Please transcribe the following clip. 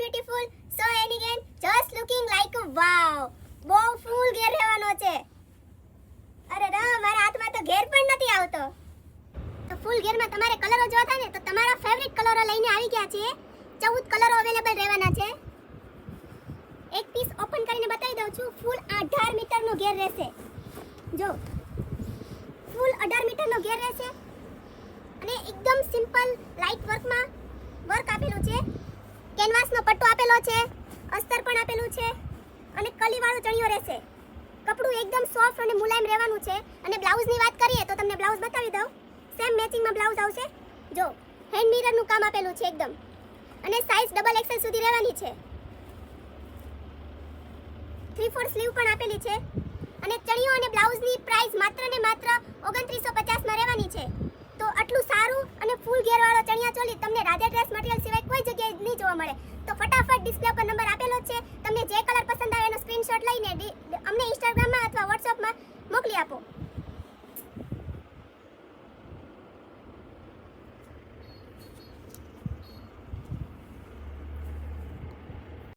Beautiful so elegant just looking like wow બહુ ફૂલ ઘેર રહેવાનો છે. અરે રા મારા હાથમાં તો ઘેર પણ નથી આવતો. તો ફૂલ ઘેરમાં તમારે કલરો જોતા ને, તો તમારા ફેવરિટ કલરો લઈને આવી ગયા છીએ ચૌદ કલરો અવેલેબલ રહેવાના છે. એક પીસ ઓપન કરીને બતાવી દઉં છું. ફૂલ 18 મીટરનો ઘેર રહેશે. જો, ફૂલ 18 મીટરનો ઘેર રહેશે. અને એકદમ સિમ્પલ લાઇટ વર્કમાં વર્ક આપેલું છે. કેનવાસનો પટ્ટો આપેલો છે, અસ્તર પણ આપેલું છે અને કલીવાળું ચણિયો રહેશે. કપડું એકદમ સોફ્ટ અને મુલાયમ રહેવાનું છે અને બ્લાઉઝની વાત કરીએ તો તમને બ્લાઉઝ બતાવી દઉં. સેમ મેચિંગમાં બ્લાઉઝ આવશે. જો હેન્ડ મિરરનું કામ આપેલું છે એકદમ. અને સાઇઝ ડબલ એક્સેલ સુધી રહેવાની છે. થ્રી ફોર સ્લીવ પણ આપેલી છે. અને ચણિયો અને બ્લાઉઝની પ્રાઇસ માત્ર ને માત્ર ઓગણત્રીસો પચાસમાં રહેવાની છે તો આટલું સારું અને ફૂલ ઘેરવાળો તમને રાધે ડ્રેસ મટીરીયલ સિવાય કોઈ જગ્યાએ નહીં જોવા મળે. તો ફટાફટ ડિસ્પ્લે પર નંબર આપેલો છે. તમને જે કલર પસંદ આવે એનો સ્ક્રીનશોટ લઈને અમને ઇન્સ્ટાગ્રામમાં અથવા વોટ્સઅપમાં મોકલી આપો.